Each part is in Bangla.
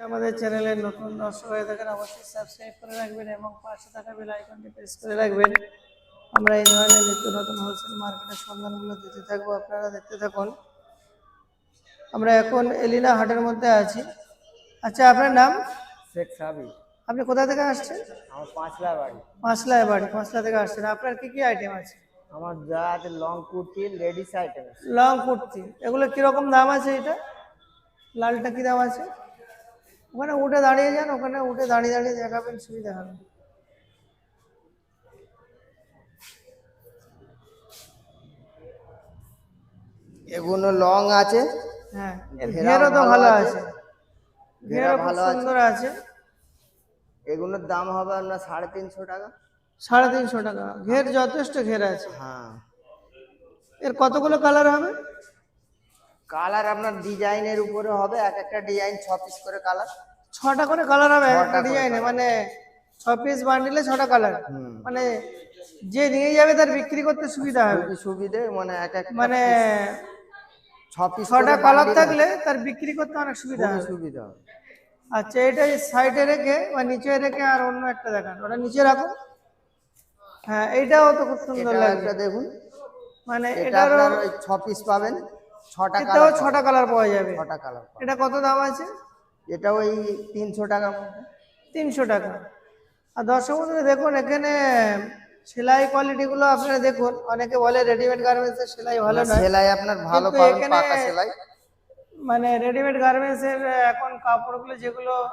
আমাদের চ্যানেলের নতুন দর্শক হয়ে থাকেন অবশ্যই সাবস্ক্রাইব করে রাখবেন এবং পাশে থাকা বেল আইকনটি প্রেস করে রাখবেন। আমরা এই ধরনের নিত্য নতুন হোলসেল মার্কেটের সন্ধানগুলো দিতে থাকব আপনারা দেখতে থাকুন। আমরা এখন এলিনা হাটের মধ্যে আছি। আচ্ছা আপনার নাম? শেখ সাবি আপনি কোথা থেকে আসছেন? আমার পাঁচলা বাড়ি। পাঁচলায় বাড়ি পাঁচলা থেকে আসছেন। আপনার কি কি আইটেম আছে? আমার যা আছে long kurti ladies item long kurti এগুলো কীরকম দাম আছে এটা? লালটা কি দাম আছে? ওখানে উঠে দাঁড়িয়ে যান ওখানে উঠে দাঁড়িয়ে দাঁড়িয়ে দেখাবেন সুবিধা হবে। এগুলো লং আছে। হ্যাঁ ঘেরাও তো ভালো আছে। আছে। ঘেরও ভালো সুন্দর আছে। এগুলোর দাম হবে আপনার সাড়ে তিনশো টাকা। সাড়ে তিনশো টাকা। ঘের যথেষ্ট ঘের আছে। হ্যাঁ। এর কতগুলো কালার হবে? কালার আপনার ডিজাইনের উপরে হবে এক একটা ডিজাইন ছ পিস করে কালার ছটা করে কালার হবে একটা ডিজাইনে মানে ছ পিস বান্ডিলে ছটা কালার মানে যে নিয়ে যাবে তার বিক্রি করতে সুবিধা হবে। সুবিধে মানে এক এক মানে ছ পিস ছটা কালার থাকলে তার বিক্রি করতে অনেক সুবিধা হবে। সুবিধা হবে। আচ্ছা এটা সাইডে রেখে বা নিচে রেখে আর অন্য একটা দেখান। ওটা নিচে রাখো। হ্যাঁ এইটাও তো খুব সুন্দর লাগবে দেখুন। মানে এটা এটারও ছ পিস পাবেন। ছটা কালার ছটা কালার পাওয়া যাবে। ছটা কালার এটা কত দাম আছে? এটা ওই তিনশো মধ্যে তিনশো টাকা। আর দর্শক বন্ধুরা দেখুন এখানে সেলাই কোয়ালিটিগুলো আপনারা দেখুন। অনেকে বলে রেডিমেড গার্মেন্টসের সেলাই ভালো নয়। সেলাই আপনার ভালো পাবেন এখানে- পাকা সেলাই। মানে রেডিমেড গার্মেন্টসের এখন কাপড়গুলো যেগুলো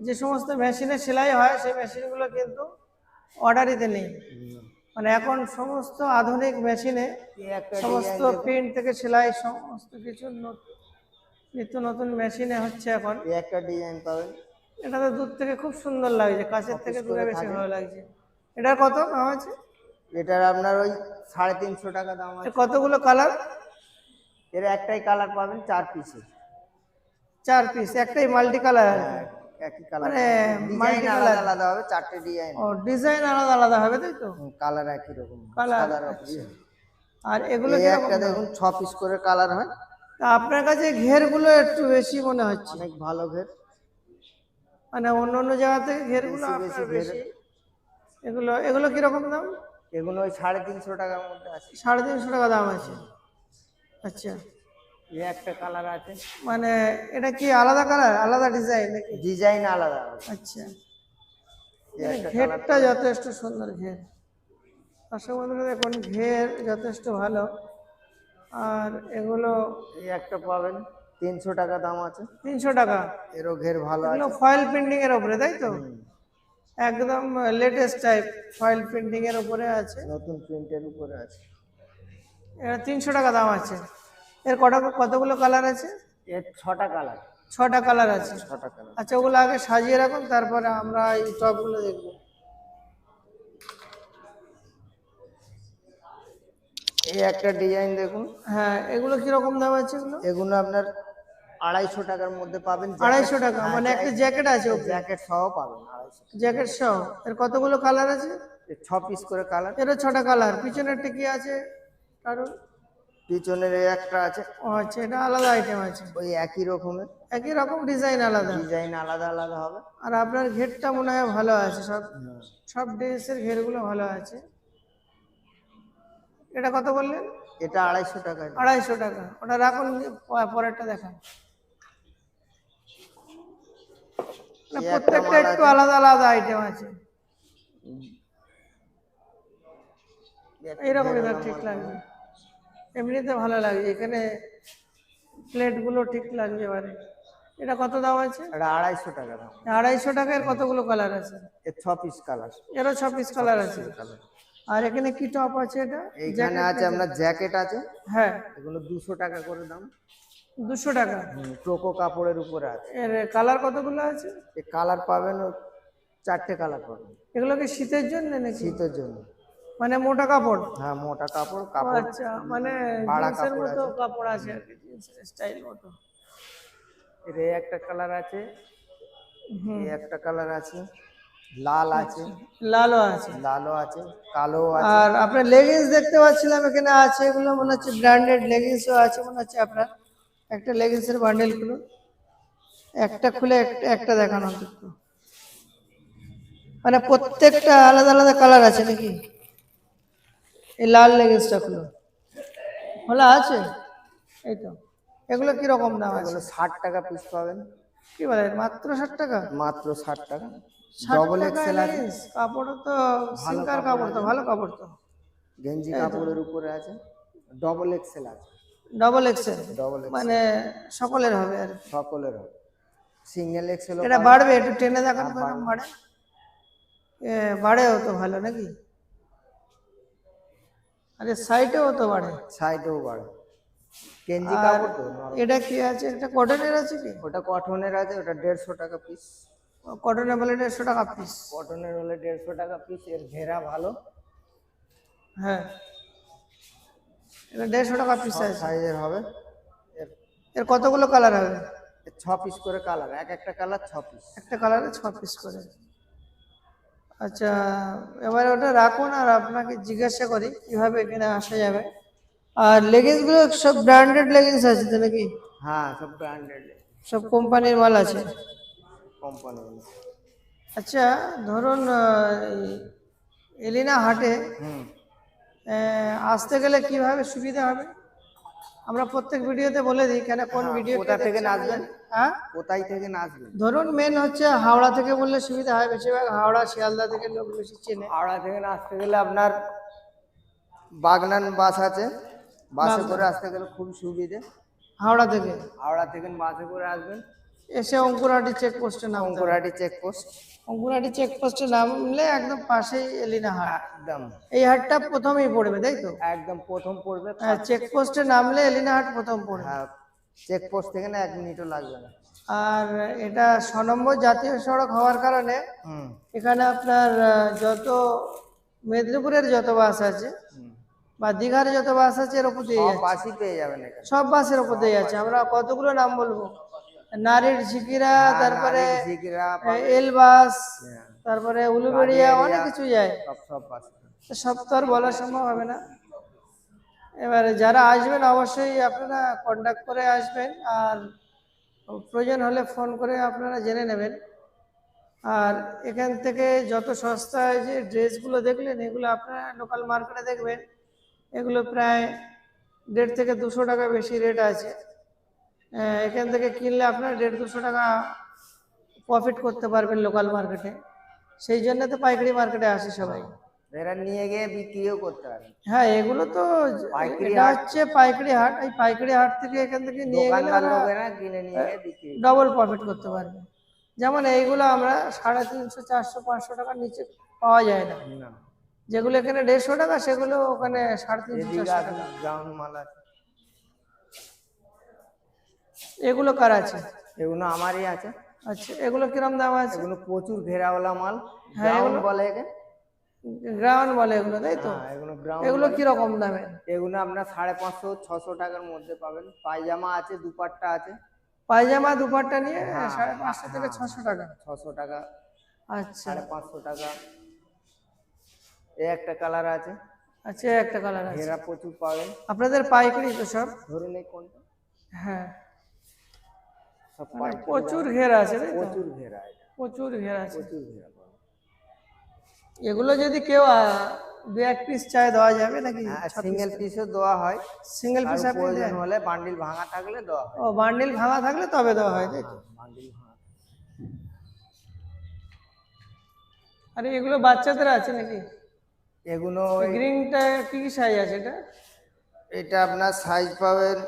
যে সমস্ত মেশিনে সেলাই হয় সেই মেশিনগুলো কিন্তু অর্ডারিতে নেই। মানে এখন সমস্ত আধুনিক মেশিনে এই একটা সমস্ত প্রিন্ট থেকে সেলাই সমস্ত কিছু নত- নিত্য নতুন মেশিনে হচ্ছে এখন। একটা ডিজাইন পাবেন। এটা তো দূর থেকে খুব সুন্দর লাগছে কাছের থেকে দূরে বেশি ভালো লাগছে। এটার কত দাম আছে? এটার আপনার ওই সাড়ে তিনশো টাকা দাম আছে। কতগুলো কালারের একটাই কালার পাবেন চার পিসে চার পিস একটাই মাল্টি কালার আর কি। একই কালার মানে ডিজাইন আলাদা আলাদা হবে চারটে ডিজাইন ও ডিজাইন আলাদা আলাদা হবে তাই তো? কালার একই রকম। সাদার আচ্ছা। আর এগুলো একটা দেখুন পিস করে কালার হয়। তা আপনার কাছে ঘেরগুলো একটু বেশি মনে হচ্ছে। অনেক ভালো ঘের। মানে অন্য অন্য জায়গা থেকে ঘেরগুলো আপনার বেশি বেশি। এগুলো এগুলো কীরকম দাম? এগুলো ওই সাড়ে তিনশো টাকার মধ্যে আছে। সাড়ে তিনশো টাকা দাম আছে। আচ্ছা। এই একটা কালার আছে। মানে এটা কি আলাদা কালার আলাদা ডিজাইন নাকি? ডিজাইন আলাদা আচ্ছা। ঘেরটা যথেষ্ট সুন্দর ঘের। দর্শক বন্ধুরা দেখুন ঘের যথেষ্ট ভালো। আর এগুলো এই একটা পাবেন তিনশো টাকা দাম আছে। তিনশো টাকা। এরও ঘের ভালো এগুলো ফয়েল প্রিন্টিং এর উপরে তাই তো? একদম লেটেস্ট টাইপ ফয়েল প্রিন্টিং এর উপরে আছে। নতুন প্রিন্টের উপরে আছে। এটা তিনশো টাকা দাম আছে। এর কটা কতগুলো কালার আছে? এর ছটা কালার ছটা কালার আছে। ছটা কালার আচ্ছা ওগুলো আগে সাজিয়ে রাখুন তারপরে আমরা এই টপগুলো দেখব। এই একটা ডিজাইন দেখুন। হ্যাঁ এগুলো কীরকম দাম আছে এগুলো? এগুলো আপনার আড়াইশো টাকার মধ্যে পাবেন। আড়াইশো টাকা মানে একটা জ্যাকেট আছে জ্যাকেট সহ পাবেন আড়াইশো জ্যাকেট সহ। এর কতগুলো কালার আছে? এর ছ পিস করে কালার এরও ছটা কালার পিছনেরটা কি আছে? কারণ পিছনের একটা আছে ও আচ্ছা এটা আলাদা আইটেম আছে। ওই একই রকমের। একই রকম ডিজাইন আলাদা। ডিজাইন আলাদা আলাদা হবে। আর আপনার ঘেরটা মনে হয় ভালো আছে সব সব ড্রেসের ঘেরগুলো ভালো আছে। এটা কত বললেন? এটা আড়াইশো টাকা। আড়াইশো টাকা। ওটা রাখুন পরেরটা দেখান। না, এই একটা প্রত্যেকটা একটু আলাদা আলাদা আইটেম আছে। এইরকমই ঠিক লাগবে। এমনিতে ভালো লাগছে এখানে প্লেটগুলো ঠিক লাগছে এবারে। এটা কত দাম আছে? এটা আড়াইশো টাকা দাম। আড়াইশো টাকার কতগুলো কালার আছে? এর ছ পিস কালার এরও ছ পিস কালার আছে। আর এখানে কি টপ আছে এটা? এইখানে আছে আপনার জ্যাকেট আছে। হ্যাঁ। এগুলো দুশো টাকা করে দাম। দুশো টাকা। টোকো কাপড়ের উপরে আছে। এর কালার কতগুলো আছে? এই কালার পাবেন ও চারটে কালার পাবেন। এগুলো কি শীতের জন্য নাকি? শীতের জন্য। মানে মোটা কাপড়? হ্যাঁ মোটা কাপড় কাপড় আচ্ছা মানে জিন্সের কাপড় মতো কাপড় আছে আর কি জিন্সের স্টাইল মতো। এর এই একটা কালার আছে। এই একটা কালার আছে। লাল আছে। লালও আছে। লালও আছে কালো আছে। আর আপনার লেগিংস দেখতে পাচ্ছিলাম এখানে আছে এগুলো মনে হচ্ছে ব্র্যান্ডেড লেগিংসও আছে মনে হচ্ছে আপনার একটা লেগিংসের বান্ডেলগুলো একটা খুলে একটা একটা দেখানো অন্তত। মানে প্রত্যেকটা আলাদা আলাদা কালার আছে নাকি? এই লাল লেগিংসটা খুলো। খোলা আছে? এই তো। এগুলো কীরকম দাম এগুলো ষাট টাকা পিস পাবেন। কি বলে মাত্র ষাট টাকা? মাত্র ষাট টাকা। ডবল এক্সেল আছে। কাপড় তো কাপড় তো ভালো কাপড় তো। গেঞ্জি কাপড়ের উপরে আছে। ডবল এক্সেল আছে। ডবল এক্সেল ডবল মানে সকলের হবে আর সকলের হবে। সিঙ্গেল এক্সেল এটা বাড়বে একটু টেনে দেখান বাড়ে? এ, বাড়েও তো ভালো নাকি? আরে সাইডেও তো বাড়ে সাইডেও বাড়ে গেঞ্জি কাপড় তো এটা কি আছে? এটা কটনের আছে কি? ওটা কটনের আছে ওটা দেড়শো টাকা পিস কটনের বলে দেড়শো টাকা পিস কটনের হলে দেড়শো টাকা পিস এর ঘেরা ভালো। হ্যাঁ। এটা দেড়শো টাকা পিস সাইজের হবে। এর কতগুলো কালার হবে? ছ পিস করে কালার এক একটা কালার ছ পিস একটা কালারে ছ পিস করে। আচ্ছা এবারে ওটা রাখুন আর আপনাকে জিজ্ঞাসা করি কীভাবে এখানে আসা যাবে। আর লেগিংসগুলো সব ব্র্যান্ডেড লেগিংস আছে তো নাকি? হ্যাঁ সব ব্র্যান্ডেড সব কোম্পানির মাল আছে? কোম্পানি আচ্ছা ধরুন এলিনা হাটে আসতে গেলে কীভাবে সুবিধা হবে? আমরা প্রত্যেক ভিডিওতে বলে দিই কেন কোন ভিডিও কোথা থেকে নাচবেন? হ্যাঁ? কোথায় থেকে নাচবেন? ধরুন মেন হচ্ছে হাওড়া থেকে বললে সুবিধা হয় বেশিরভাগ হাওড়া শিয়ালদা থেকে লোক বেশি চেনে। হাওড়া থেকে নাচতে গেলে আপনার বাগনান বাস আছে। বাসে করে আসতে গেলে খুব সুবিধে। হাওড়া থেকে। হাওড়া থেকে বাসে করে আসবেন। এসে অঙ্কুরহাটি চেকপোস্টে নাম অঙ্কুরহাটি চেকপোস্ট অঙ্কুরহাটি চেকপোস্টে নামলে একদম পাশেই এলিনা হাট। একদম। এই হাটটা প্রথমেই পড়বে তাই তো? একদম প্রথম পড়বে। হ্যাঁ চেকপোস্টে নামলে এলিনা হাট প্রথম পড়বে। হ্যাঁ চেকপোস্ট থেকে না এক মিনিটও লাগবে না। আর এটা ছ নম্বর জাতীয় সড়ক হওয়ার কারণে এখানে আপনার যত মেদিনীপুরের যত বাস আছে বা দীঘার যত বাস আছে এর উপর দিয়ে বাসই পেয়ে যাবেন সব বাসের উপর দিয়ে যাচ্ছে। আমরা কতগুলো নাম বলব? নারীর ঝিকিরা তারপরে ঝিগড়া এল হ্যাঁ, তারপরে উলুবেড়িয়া অনেক কিছু যায়। সব সব তো আর বলা সম্ভব হবে না। এবারে যারা আসবেন অবশ্যই আপনারা কন্ট্যাক্ট করে আসবেন। আর প্রয়োজন হলে ফোন করে আপনারা জেনে নেবেন। আর এখান থেকে যত সস্তায় যে ড্রেসগুলো দেখলেন এগুলো আপনারা লোকাল মার্কেটে দেখবেন। এগুলো প্রায় দেড় থেকে দুশো টাকা বেশি রেট আছে। এখান থেকে কিনলে আপনার দেড় দুশো টাকা প্রফিট করতে পারবেন লোকাল মার্কেটে সেই জন্য তো পাইকারি মার্কেটে আসে সবাই। এরা নিয়ে গিয়ে বিক্রিও করতে পারে। হ্যাঁ এগুলো তো এটা হচ্ছে পাইকারি হাট। এই পাইকারি হাট থেকে এখান থেকে নিয়ে গেলে কিনে নিয়ে ডবল প্রফিট করতে পারবে। যেমন এইগুলো আমরা সাড়ে তিনশো চারশো পাঁচশো টাকার নিচে পাওয়া যায় না। যেগুলো এখানে দেড়শো টাকা সেগুলো ওখানে সাড়ে তিনশো চারশো টাকা। গ্রাউন্ড মাল আছে। এগুলো কার আছে? এগুলো আমারই আছে। আচ্ছা এগুলো কিরম দাম আছে? এগুলো প্রচুর ঘেরাওয়ালা মাল। হ্যাঁ, বলে একে। গ্রাউন্ড বলে এগুলো তাই তো? হ্যাঁ এগুলো গ্রাউন্ড এগুলো কীরকম দামে এগুলো আপনার সাড়ে পাঁচশো ছশো টাকার মধ্যে পাবেন। পায়জামা আছে দুপাট্টা আছে। পায়জামা দুপাট্টা নিয়ে হ্যাঁ, সাড়ে পাঁচশো থেকে ছশো টাকা। ছশো টাকা। আচ্ছা। সাড়ে পাঁচশো টাকা। এই একটা কালার আছে। আচ্ছা একটা কালার আছে। ঘেরা প্রচুর পাবেন। আপনাদের পাইকারি তো সব? ধরুন এই কোনটা। হ্যাঁ। প্রচুর ঘেরা আছে প্রচুর ঘেরা প্রচুর ঘেরা আছে। এগুলো যদি কেউ আহ, দু এক পিস চায় দেওয়া যাবে নাকি? হ্যাঁ সিঙ্গেল পিসও দেওয়া হয়। সিঙ্গেল আর পিস আপনি প্রয়োজন হলে বান্ডিল ভাঙা থাকলে দেওয়া হয়। ও বান্ডিল ভাঙা থাকলে তবে দেওয়া হয় তাই তো? বান্ডিল ভাঙা আরে এগুলো বাচ্চাদের আছে নাকি? এগুলো গ্রিনটা কি কি সাইজ আছে এটা? এটা আপনার সাইজ পাবেন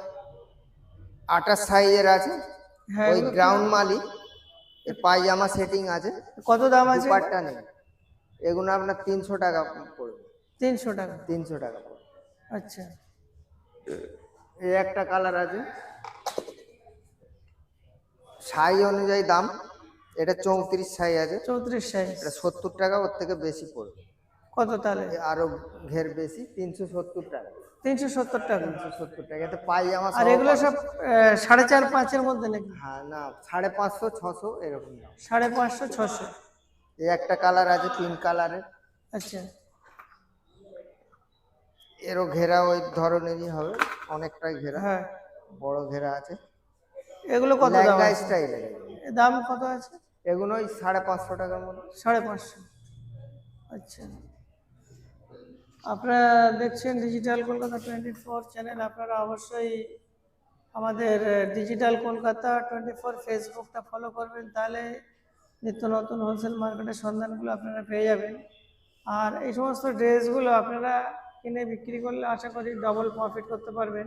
আঠাশ সাইজের আছে। হ্যাঁ ওই গ্রাউন্ড মালি এর পায়জামা সেটিং আছে। কত দাম আছে? দুপাট্টা নেই। এগুলো আপনার তিনশো টাকা পড়বে। তিনশো টাকা? তিনশো টাকা পড়বে। আচ্ছা। এই একটা কালার আছে। সাই অনুযায়ী দাম এটা চৌত্রিশ সাই আছে। চৌত্রিশ সাই এটা সত্তর টাকা ওর থেকে বেশি পড়বে। কত তাহলে আরও ঘের বেশি তিনশো সত্তর টাকা। তিনশো সত্তর টাকা। তিনশো সত্তর টাকা এতে পায়জামা আর এগুলো সব সাড়ে চার পাঁচের মধ্যে নাকি? হ্যাঁ না সাড়ে পাঁচশো ছশো এরকম সাড়ে পাঁচশো ছশো। এই একটা কালার আছে পিঙ্ক কালারের। আচ্ছা। এরও ঘেরা ওই ধরনেরই হবে অনেকটাই ঘেরা। হ্যাঁ। বড় ঘেরা আছে। এগুলো কত দাম আছে? দাম কত আছে? এগুলো ওই সাড়ে পাঁচশো টাকার মতো। সাড়ে পাঁচশো। আচ্ছা। আপনারা দেখছেন digital Kolkata twenty four channel আপনারা অবশ্যই আমাদের ডিজিটাল কলকাতা টোয়েন্টি ফোর ফেসবুকটা ফলো করবেন, তাহলে নিত্য নতুন হোলসেল মার্কেটের সন্ধানগুলো আপনারা পেয়ে যাবেন। আর এই সমস্ত ড্রেসগুলো আপনারা কিনে বিক্রি করলে আশা করি ডবল প্রফিট করতে পারবেন।